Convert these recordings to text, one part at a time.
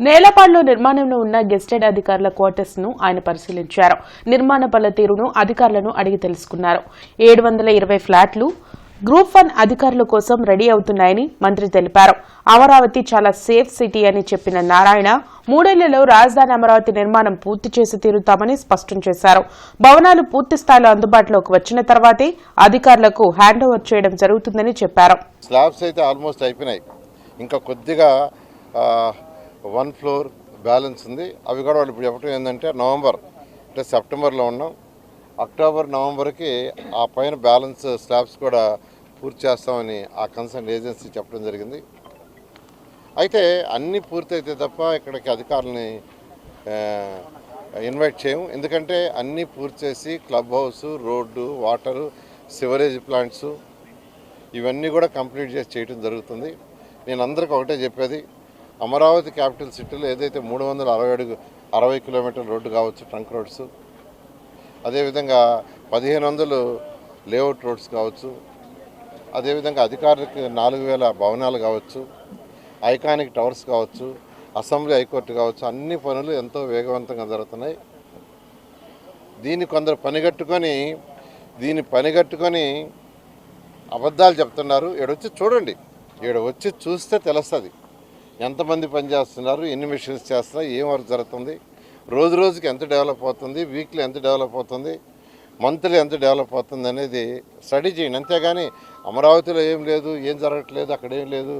నేలపాడులో నిర్మాణంలో ఉన్న గెస్టెడ్ అధికారుల క్వార్టర్స్ను ఆయన పరిశీలించారు. నిర్మాణ పనితీరును అధికారులను అడిగి తెలుసుకున్నారు. ఏడు వందల ఇరవై ఫ్లాట్లు గ్రూప్ వన్ అధికారుల కోసం రెడీ అవుతున్నాయని మంత్రి తెలిపారు. అమరావతి చాలా సేఫ్ సిటీ అని చెప్పిన నారాయణ మూడేళ్ళలో రాజధాని అమరావతి నిర్మాణం పూర్తి చేసి తీరుతామని స్పష్టం చేశారు. భవనాలు పూర్తి స్థాయిలో అందుబాటులోకి వచ్చిన తర్వాతే అధికారులకు హ్యాండ్ ఓవర్ చేయడం జరుగుతుందని చెప్పారు. స్లాబ్స్ అయితే ఆల్మోస్ట్ అయిపోయినాయి. ఇంకా కొద్దిగా వన్ ఫ్లోర్ బ్యాలెన్స్ ఉంది. అవి కూడా వాళ్ళు ఇప్పుడు చెప్పడం ఏంటంటే నవంబర్ అంటే సెప్టెంబర్లో ఉన్నాం. అక్టోబర్ నవంబర్కి ఆ పైన బ్యాలెన్స్ స్లాబ్స్ కూడా పూర్తి చేస్తామని ఆ కన్సర్న్ ఏజెన్సీ చెప్పడం జరిగింది. అయితే అన్నీ పూర్తయితే తప్ప ఇక్కడికి అధికారులని ఇన్వైట్ చేయము ఎందుకంటే అన్నీ పూర్తి చేసి club house road water sewerage plants ఇవన్నీ కూడా కంప్లీట్ చేసి చేయడం జరుగుతుంది. నేను అందరికీ ఒకటే చెప్పేది. అమరావతి క్యాపిటల్ సిటీలో ఏదైతే మూడు వందల అరవై అడుగు అరవై కిలోమీటర్ల రోడ్డు కావచ్చు ట్రంక్ రోడ్స్ అదేవిధంగా పదిహేను వందలు లేఅవుట్ రోడ్స్ కావచ్చు అదేవిధంగా అధికారులకు నాలుగు వేల భవనాలు కావచ్చు ఐకానిక్ టవర్స్ కావచ్చు అసెంబ్లీ హైకోర్టు కావచ్చు అన్ని పనులు ఎంతో వేగవంతంగా జరుగుతున్నాయి. దీన్ని కొందరు పనిగట్టుకొని దీన్ని పనిగట్టుకొని అబద్ధాలు చెప్తున్నారు. ఈడొచ్చి చూడండి. ఈడ వచ్చి చూస్తే తెలుస్తుంది. ఎంతమంది పని చేస్తున్నారు ఎన్ని మిషన్స్ చేస్తున్నారు ఏం వర్క్ జరుగుతుంది రోజు రోజుకి ఎంత డెవలప్ అవుతుంది వీక్లీ ఎంత డెవలప్ అవుతుంది మంత్లీ ఎంత డెవలప్ అవుతుంది అనేది స్టడీ చేయండి. అంతేగాని అమరావతిలో ఏం లేదు ఏం జరగట్లేదు అక్కడ ఏం లేదు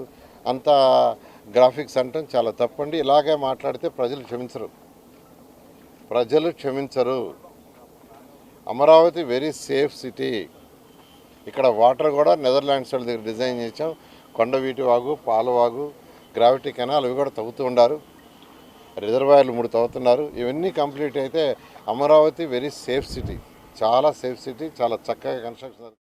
అంత గ్రాఫిక్స్ అంటాం చాలా తప్పండి. ఇలాగే మాట్లాడితే ప్రజలు క్షమించరు. ప్రజలు క్షమించరు. అమరావతి వెరీ సేఫ్ సిటీ ఇక్కడ వాటర్ కూడా నెదర్లాండ్స్ వాళ్ళ దగ్గర డిజైన్ చేసాం కొండవీటి వాగు పాలవాగు గ్రావిటీ కెనాల్ అవి కూడా తవ్వుతూ ఉండారు. రిజర్వాయర్లు మూడు తవ్వుతున్నారు. ఇవన్నీ కంప్లీట్ అయితే అమరావతి వెరీ సేఫ్ సిటీ. చాలా సేఫ్ సిటీ చాలా చక్కగా కన్స్ట్రక్షన్